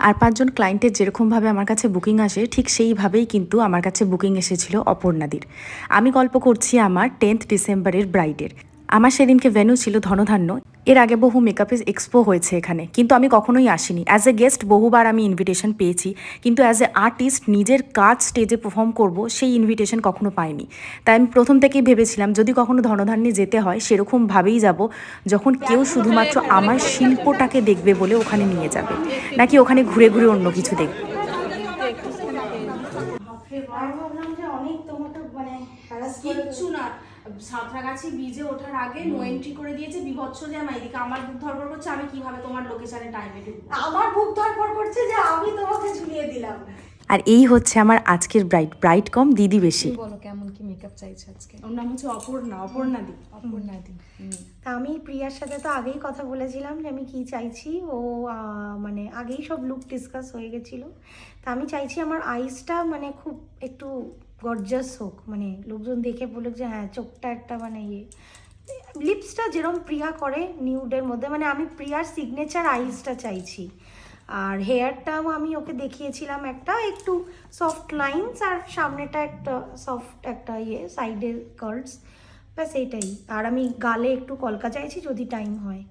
আর পাঁচজন ক্লায়েন্টের যেরকমভাবে আমার কাছে বুকিং আসে, ঠিক সেইভাবেই কিন্তু আমার কাছে বুকিং এসেছিল অপর্ণাদির। আমি গল্প করছি আমার টেন্থ ডিসেম্বরের ব্রাইডের আমার সেদিনকে ভেন্যু ছিল ধনধান্য। এর আগে বহু মেকআপের এক্সপো হয়েছে এখানে। কিন্তু আমি কখনোই আসিনি। অ্যাজ এ গেস্ট বহুবার আমি ইনভিটেশন পেয়েছি। কিন্তু অ্যাজ এ আর্টিস্ট নিজের কাজ স্টেজে পারফর্ম করব সেই ইনভিটেশন কখনো পাইনি। তাই আমি প্রথম থেকেই ভেবেছিলাম যদি কখনো ধনধান্যে যেতে হয় সেরকমভাবেই যাব যখন কেউ শুধুমাত্র আমার শিল্পটাকে দেখবে বলে ওখানে নিয়ে যাবে নাকি ওখানে ঘুরে ঘুরে অন্য কিছু দেখবে। অনেক মানে কিচ্ছু না। সাঁতরাগাছি ব্রিজে ওঠার আগে নো এন্ট্রি করে দিয়েছে বিভৎস জ্যাম এদিকে আমার বুক ধরপর করছে আমি কীভাবে তোমার লোকেশনে টাইমে ঢুকবো? আমার বুক ধরপর করছে যে আমি তোমাকে ঝুলিয়ে দিলাম। আর এই হচ্ছে আমার আজকের ব্রাইট ব্রাইট কম দিদি বেশি। বলো কেমন কি মেকআপ চাইছো আজকে? ওর নাম হচ্ছে অপর্ণা অপর্ণা দি অপর্ণাদি তা আমি প্রিয়ার সাথে তো আগেই কথা বলেছিলাম যে আমি কি চাইছি ও মানে আগেই সব লুক ডিসকাস হয়ে গেছিল। তা আমি চাইছি আমার আইসটা মানে খুব একটু গর্জাস হোক মানে লোকজন দেখে বলুক যে হ্যাঁ চোখটা একটা মানে ইয়ে। লিপসটা যেরকম প্রিয়া করে নিউডের মধ্যে মানে আমি প্রিয়ার সিগনেচার আইসটা চাইছি। আর হেয়ারটাও আমি ওকে দেখিয়েছিলাম একটা একটু সফট লাইনস আর সামনেটা একটা সফট একটা ইয়ে সাইডের কার্ডস ব্যাস এইটাই। আর আমি গালে একটু কলকা চাইছি যদি টাইম হয়।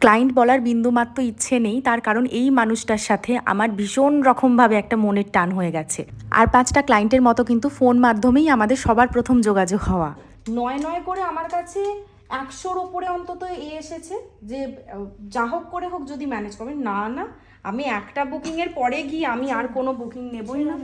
ক্লায়েন্ট বলার বিন্দুমাত্র ইচ্ছে নেই তার কারণ এই মানুষটার সাথে আমার ভীষণ রকমভাবে একটা মনের টান হয়ে গেছে। আর পাঁচটা ক্লায়েন্টের মতো কিন্তু ফোন মাধ্যমেই আমাদের সবার প্রথম যোগাযোগ হওয়া। নয় নয় করে আমার কাছে একশোর ওপরে অন্তত এ এসেছে যে যা হোক করে হোক যদি ম্যানেজ করবেন না না আমি একটা বুকিং এর পরে গিয়ে আমি আর কোনো বুকিং নেবই না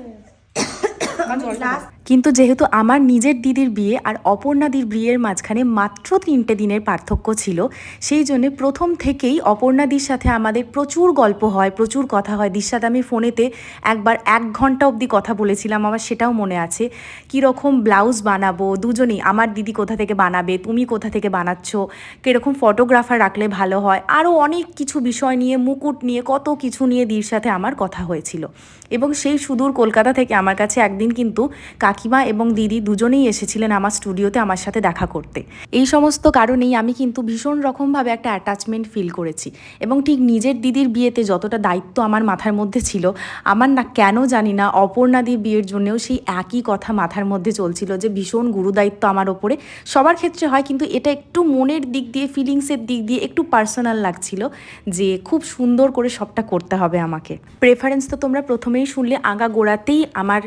দাও। কিন্তু যেহেতু আমার নিজের দিদির বিয়ে আর অপর্ণাদির বিয়ের মাঝখানে মাত্র তিনটে দিনের পার্থক্য ছিল, সেই জন্য প্রথম থেকেই অপর্ণাদির সাথে আমাদের প্রচুর গল্প হয়, প্রচুর কথা হয়। সাথে আমি ফোনেতে একবার এক ঘণ্টা অবধি কথা বলেছিলাম, আমার সেটাও মনে আছে। কীরকম ব্লাউজ বানাবো, দুজনেই, আমার দিদি কোথা থেকে বানাবে, তুমি কোথা থেকে বানাচ্ছ, কীরকম ফটোগ্রাফার রাখলে ভালো হয়, আরও অনেক কিছু বিষয় নিয়ে, মুকুট নিয়ে, কত কিছু নিয়ে দির সাথে আমার কথা হয়েছিল। এবং সেই সুদূর কলকাতা থেকে আমার কাছে একদিন কিন্তু কাকিমা এবং দিদি দুজনেই এসেছিলেন আমার স্টুডিওতে আমার সাথে দেখা করতে। এই সমস্ত কারণেই আমি কিন্তু ভীষণ রকমভাবে একটা অ্যাটাচমেন্ট ফিল করেছি এবং ঠিক নিজের দিদির বিয়েতে যতটা দায়িত্ব আমার মাথার মধ্যে ছিল, আমার না কেন জানি না অপর্ণাদির বিয়ের জন্যও সেই একই কথা মাথার মধ্যে চলছিল যে ভীষণ গুরুদায়িত্ব আমার ওপরে। সবার ক্ষেত্রে হয় কিন্তু এটা একটু মনের দিক দিয়ে ফিলিংসের দিক দিয়ে একটু পার্সোনাল লাগছিল যে খুব সুন্দর করে সবটা করতে হবে আমাকে। প্রেফারেন্স তো তোমরা প্রথমেই শুনলে আগা গোড়াতেই আমার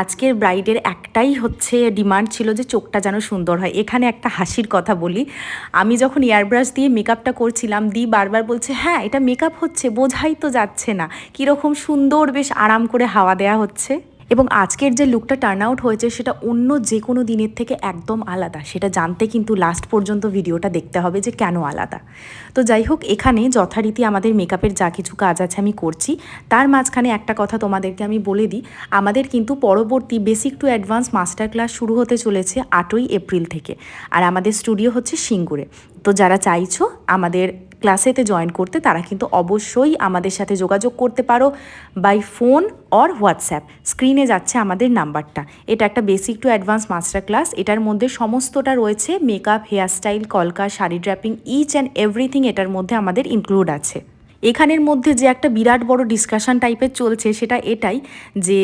আজকের ব্রাইডের একটাই হচ্ছে ডিমান্ড ছিল যে চোখটা যেন সুন্দর হয়। এখানে একটা হাসির কথা বলি। আমি যখন এয়ারব্রাশ দিয়ে মেকআপটা করছিলাম, দি বারবার বলছে হ্যাঁ এটা মেকআপ হচ্ছে, বোঝাই তো যাচ্ছে না। কীরকম সুন্দর, বেশ আরাম করে হাওয়া দেয়া হচ্ছে। এবং আজকের যে লুকটা টার্ন আউট হয়েছে, সেটা অন্য যে কোনো দিনের থেকে একদম আলাদা। সেটা জানতে কিন্তু লাস্ট পর্যন্ত ভিডিওটা দেখতে হবে যে কেন আলাদা। তো যাই হোক, এখানে যথারীতি আমাদের মেকআপের যা কিছু কাজ আছে আমি করছি। তার মাঝখানে একটা কথা তোমাদেরকে আমি বলে দিই, আমাদের কিন্তু পরবর্তী basic to advance master class শুরু হতে চলেছে আটই এপ্রিল থেকে। আর আমাদের স্টুডিও হচ্ছে সিঙ্গুরে। তো যারা চাইছো আমাদের ক্লাসেতে জয়েন করতে তারা কিন্তু অবশ্যই আমাদের সাথে যোগাযোগ করতে পারো বাই ফোন অর হোয়াটসঅ্যাপ স্ক্রিনে যাচ্ছে আমাদের নাম্বারটা। এটা একটা basic to advance master class এটার মধ্যে সমস্তটা রয়েছে। মেকআপ হেয়ারস্টাইল কলকা, sari draping each and everything এটার মধ্যে আমাদের ইনক্লুড আছে। এখানের মধ্যে যে একটা বিরাট বড় ডিসকাশন টাইপের চলছে সেটা এটাই যে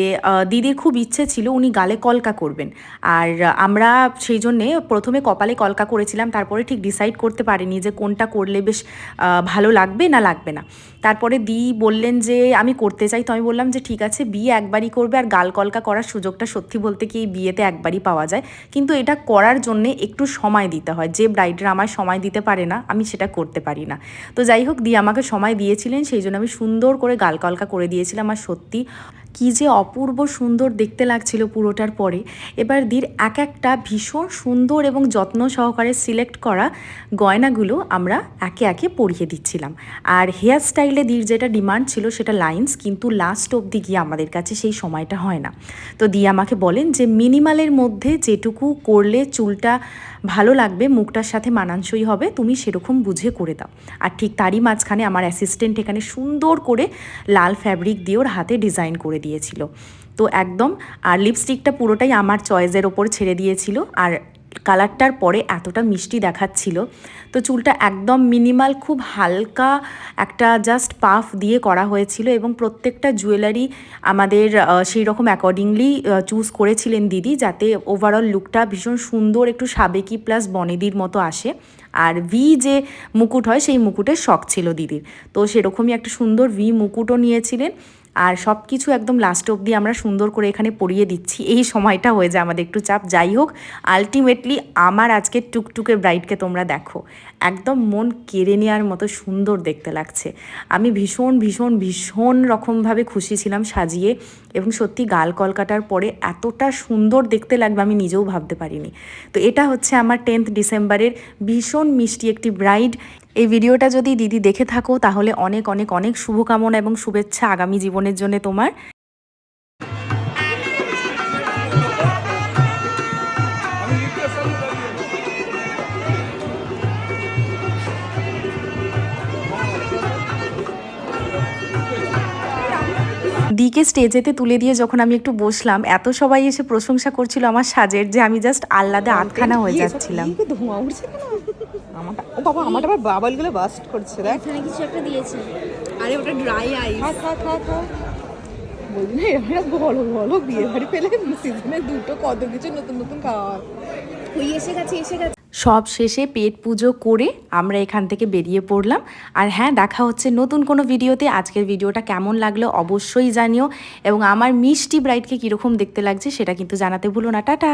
দিদির খুব ইচ্ছে ছিল উনি গালে কলকা করবেন। আর আমরা সেই জন্যে প্রথমে কপালে কলকা করেছিলাম, তারপরে ঠিক ডিসাইড করতে পারিনি যে কোনটা করলে বেশ ভালো লাগবে না লাগবে না। তারপরে দি বললেন যে, আমি করতে চাই। তো আমি বললাম যে, ঠিক আছে, বিয়ে একবারই করবে আর গাল কলকা করার সুযোগটা সত্যি বলতে কি এই বিয়েতে একবারই পাওয়া যায়? কিন্তু এটা করার জন্যে একটু সময় দিতে হয়। যে ব্রাইডরা আমার সময় দিতে পারে না, আমি সেটা করতে পারি না। তো যাই হোক, দি আমাকে সময় দিয়েছিলেন সেই জন্য আমি সুন্দর করে গালকালকা করে দিয়েছিলাম আর সত্যি কি যে অপূর্ব সুন্দর দেখতে লাগছিল পুরোটার পরে। এবার দির এক একটা ভীষণ সুন্দর এবং যত্ন সহকারে সিলেক্ট করা গয়নাগুলো আমরা একে একে পরিয়ে দিচ্ছিলাম। আর হেয়ার স্টাইলে দির যেটা ডিমান্ড ছিল সেটা লাইন্স, কিন্তু লাস্ট অবধি গিয়ে আমাদের কাছে সেই সময়টা হয় না। তো দি আমাকে বলেন যে, মিনিমালের মধ্যে যেটুকু করলে চুলটা ভালো লাগবে, মুখটার সাথে মানানসই হবে, তুমি সেরকম বুঝে করে দাও। আর ঠিক তারই মাঝখানে আমার অ্যাসিস্ট্যান্ট এখানে সুন্দর করে লাল ফ্যাব্রিক দিয়ে ওর হাতে ডিজাইন করে দিয়েছিল। তো একদম, আর লিপস্টিকটা পুরোটাই আমার চয়েসের ওপর ছেড়ে দিয়েছিল, আর কালারটার পরে এতটা মিষ্টি দেখাচ্ছিল। তো চুলটা একদম মিনিমাল খুব হালকা একটা জাস্ট পাফ দিয়ে করা হয়েছিল এবং প্রত্যেকটা জুয়েলারি আমাদের সেই রকম অ্যাকর্ডিংলি চুজ করেছিলেন দিদি যাতে ওভারঅল লুকটা ভীষণ সুন্দর, একটু সাবেকি প্লাস বনেদির মতো আসে। আর ভি যে মুকুট হয়, সেই মুকুটের শখ ছিল দিদির। তো সেরকমই একটা সুন্দর ভি মুকুটও নিয়েছিলেন। আর সব কিছু একদম লাস্ট অবধি আমরা সুন্দর করে এখানে পরিয়ে দিচ্ছি। এই সময়টা হয়ে যায় আমাদের একটু চাপ। যাই হোক আলটিমেটলি আমার আজকের টুকটুকে ব্রাইডকে তোমরা দেখো। একদম মন কেড়ে নেওয়ার মতো সুন্দর দেখতে লাগছে। আমি ভীষণ ভীষণ ভীষণ রকমভাবে খুশি ছিলাম সাজিয়ে এবং সত্যি গাল কলকাটার পরে এতটা সুন্দর দেখতে লাগবে আমি নিজেও ভাবতে পারিনি। তো এটা হচ্ছে আমার টেন্থ ডিসেম্বরের ভীষণ মিষ্টি একটি ব্রাইড এই ভিডিওটা যদি দিদি দেখে থাকো তাহলে অনেক অনেক অনেক শুভকামনা এবং শুভেচ্ছা আগামী জীবনের জন্য তোমার। দিকে স্টেজেতে তুলে দিয়ে যখন আমি একটু বসলাম এত সবাই এসে প্রশংসা করছিল আমার সাজের যে আমি জাস্ট আহ্লাদে আটখানা হয়ে যাচ্ছিলাম। ধোঁয়া উঠছে কেন? আমারটা ও বাবা আমারটা আবার বাবালগুলো বাস্ট করছে দেখ। এখানে কিছু একটা দিয়েছে। আরে ওটা ড্রাই আইস খা খা খা খা বলি না এরা বলো বলো বিয়ে বাড়ি পেলে সিজনে দুটো কত কিছু নতুন নতুন খাওয়া হয়। ওই এসে গেছে এসে গেছে। সব শেষে পেট পুজো করে আমরা এখান থেকে বেরিয়ে পড়লাম। আর হ্যাঁ দেখা হচ্ছে নতুন কোনো ভিডিওতে। আজকের ভিডিওটা কেমন লাগল অবশ্যই জানিও। এবং আমার মিষ্টি ব্রাইডকে কীরকম দেখতে লাগছে সেটা কিন্তু জানাতে ভুলো না। টাটা!